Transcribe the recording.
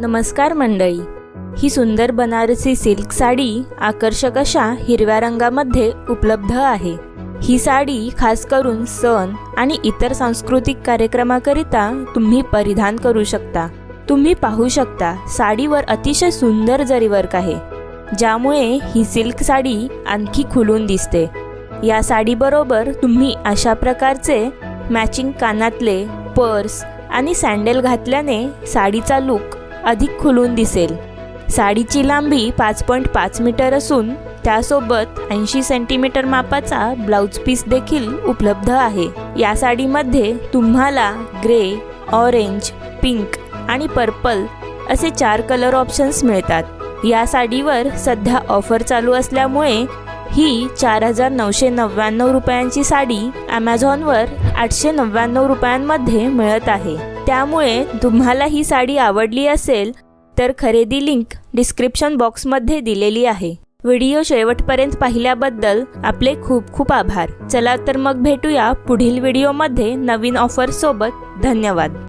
नमस्कार मंडळी. ही सुंदर बनारसी सिल्क साडी आकर्षक अशा हिरव्या रंगामध्ये उपलब्ध आहे. ही साडी खास करून सण आणि इतर सांस्कृतिक कार्यक्रमाकरिता तुम्ही परिधान करू शकता. तुम्ही पाहू शकता साडीवर अतिशय सुंदर जरीवर्क आहे. ज्यामुळे ही सिल्क साडी आणखी खुलून दिसते. या साडीबरोबर तुम्ही अशा प्रकारचे मॅचिंग कानातले पर्स आणि सँडल घातल्याने साडीचा लुक अधिक खुलून दिसेल. साडीची लांबी पाच पॉईंट पाच मीटर असून त्यासोबत ऐंशी सेंटीमीटर मापाचा ब्लाऊज पीस देखील उपलब्ध आहे. या साडीमध्ये तुम्हाला ग्रे ऑरेंज पिंक आणि पर्पल असे चार कलर ऑप्शन्स मिळतात. या साडीवर सध्या ऑफर चालू असल्यामुळे ही चार हजार नऊशे नव्याण्णव रुपयांची साडी ॲमेझॉनवर आठशे नव्याण्णव रुपयांमध्ये मिळत आहे. त्यामुळे तुम्हाला ही साडी आवडली असेल तर खरेदी लिंक डिस्क्रिप्शन बॉक्समध्ये दिलेली आहे. व्हिडिओ शेवटपर्यंत पाहिल्याबद्दल आपले खूप खूप आभार. चला तर मग भेटूया पुढील व्हिडिओमध्ये नवीन ऑफरसोबत धन्यवाद.